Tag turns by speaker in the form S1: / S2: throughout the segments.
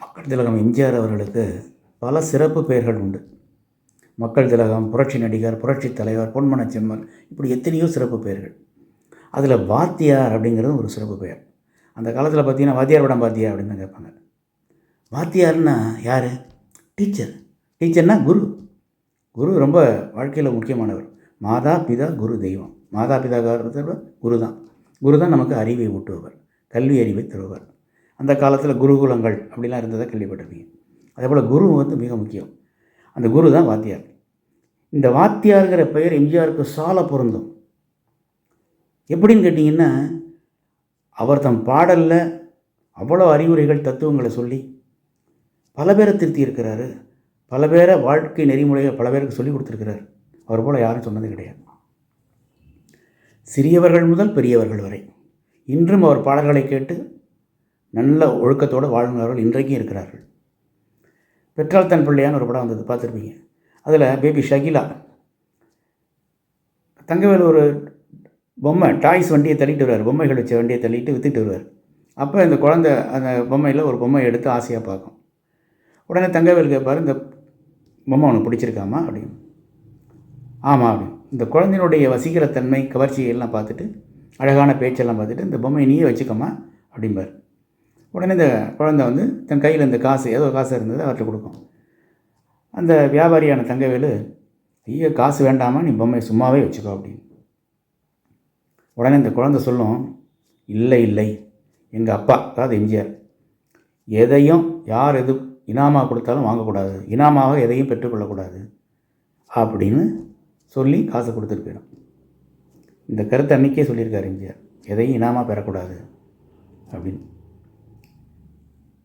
S1: மக்கள் திலகம் எம்ஜிஆர் அவர்களுக்கு பல சிறப்பு பெயர்கள் உண்டு. மக்கள் திலகம் புரட்சி நடிகர் புரட்சி தலைவர் பொன்மன செம்மல் இப்படி எத்தனையோ சிறப்பு பெயர்கள். அதில் வாத்தியார் அப்படிங்கிறது ஒரு சிறப்பு பெயர். அந்த காலத்தில் பார்த்தீங்கன்னா வாத்தியார் படம் பாத்தியா அப்படின்னு தான் கேட்பாங்க. வாத்தியார்னா யார்? டீச்சர். டீச்சர்னா குரு. குரு ரொம்ப வாழ்க்கையில் முக்கியமானவர். மாதா பிதா குரு தெய்வம். மாதா பிதா குரு தான். குரு தான் நமக்கு அறிவை ஊட்டுபவர். கல்வி அறிவை தருவார் அந்த காலத்தில் குருகுலங்கள் அப்படிலாம் இருந்ததை கேள்விப்பட்டிருப்பீங்க. அதே போல் குரு வந்து மிக முக்கியம். அந்த குரு தான் வாத்தியார். இந்த வாத்தியாருங்கிற பெயர் எம்ஜிஆருக்கு சால பொருந்தும். எப்படின்னு கேட்டிங்கன்னா அவர் தம் பாடலில் அவ்வளோ அறிவுரைகள் தத்துவங்களை சொல்லி பல பேரை திருத்தி இருக்கிறாரு பல பேரை வாழ்க்கை நெறிமுறையை பல பேருக்கு சொல்லி கொடுத்துருக்கிறார். அவர் போல் யாரும் சொன்னது கிடையாது. சிறியவர்கள் முதல் பெரியவர்கள் வரை. இன்றும் அவர் பாடல்களை கேட்டு நல்ல ஒழுக்கத்தோடு வாழ்கிறார்கள் இன்றைக்கும் இருக்கிறார்கள். பெற்றால் தன் பிள்ளையான்னு ஒரு படம் வந்தது பார்த்துருப்பீங்க. அதில் பேபி ஷகிலா. தங்கவேல் ஒரு பொம்மை டாய்ஸ் வண்டியை தள்ளிட்டு வருவார். பொம்மைகள் வச்ச வண்டியை தள்ளிட்டு விற்றுட்டு வருவார். அப்போ இந்த குழந்தை அந்த பொம்மையில் ஒரு பொம்மை எடுத்து ஆசையாக பார்க்கும். உடனே தங்கவேல் கேட்பார் இந்த பொம்மை உனக்கு பிடிச்சிருக்காமா? அப்படின்னு. ஆமாம் அப்படின்னு. இந்த குழந்தையினுடைய வசீகரத்தன்மை கவர்ச்சியெல்லாம் பார்த்துட்டு அழகான பேச்செல்லாம் பார்த்துட்டு இந்த பொம்மையை நீயே வச்சுக்கோமா அப்படிம்பார். உடனே இந்த குழந்தை வந்து தன் கையில் இந்த காசு ஏதோ காசு இருந்தது அவர்கிட்ட கொடுக்கும். அந்த வியாபாரியான தங்கவேலு ஐயோ காசு வேண்டாமா? நீ பொம்மையை சும்மாவே வச்சுக்கோ அப்படின்னு. உடனே இந்த குழந்தை சொல்லும் இல்லை இல்லை. எங்கள் அப்பா அதாவது எம்ஜிஆர் எதையும் யார் எது இனாமா கொடுத்தாலும் வாங்கக்கூடாது. இனாமாக எதையும் பெற்றுக்கொள்ளக்கூடாது அப்படின்னு சொல்லி காசு கொடுத்துட்டு போயிடும். இந்த கருத்தை அன்றைக்கே சொல்லியிருக்காரு எம்ஜிஆர். எதையும் இனாமா பெறக்கூடாது அப்படின்னு.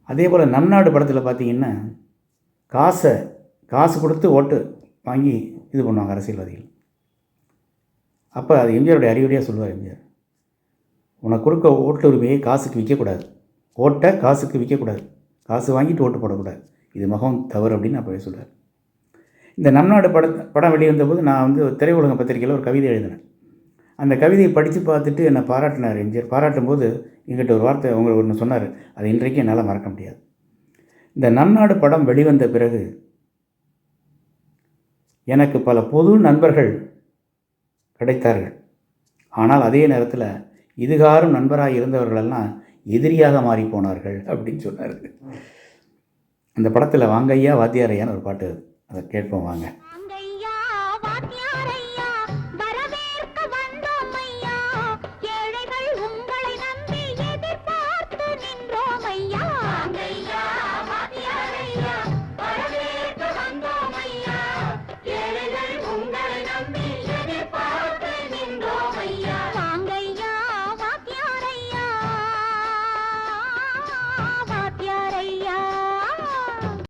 S1: அதே போல் நம் நாடு படத்தில் பார்த்தீங்கன்னா காசை காசு கொடுத்து ஓட்டு வாங்கி இது பண்ணுவாங்க அரசியல்வாதிகள். அப்போ அது எம்ஜிஆருடைய அறிவுரையாக சொல்லுவார் எம்ஜிஆர். உனக்கு கொடுக்க ஓட்டு உரிமையை காசுக்கு விற்கக்கூடாது. ஓட்டை காசுக்கு விற்கக்கூடாது. காசு வாங்கிட்டு ஓட்டு போடக்கூடாது. இது மகம் தவறு அப்படின்னு அப்போவே சொல்கிறார் இந்த நம் நாடு பட படம் வெளிவந்தபோது நான் வந்து திரையுலக பத்திரிக்கையில் ஒரு கவிதை எழுதினேன். அந்த கவிதையை படித்து பார்த்துட்டு என்னை பாராட்டினார் எம்ஜிஆர். பாராட்டும் போது எங்கிட்ட ஒரு வார்த்தை உங்களுக்கு ஒன்று சொன்னார். அதை இன்றைக்கு என்னால் மறக்க முடியாது. இந்த நம் நாடு படம் வெளிவந்த பிறகு எனக்கு பல பொது நண்பர்கள் கிடைத்தார்கள். ஆனால் அதே நேரத்தில் இதுகாரும் நண்பராக இருந்தவர்களெல்லாம் எதிரியாக மாறி போனார்கள் அப்படின்னு சொன்னார். அந்த படத்தில் வாங்கையா வாத்தியாரையான்னு ஒரு பாட்டு அதை கேட்போம் வாங்க.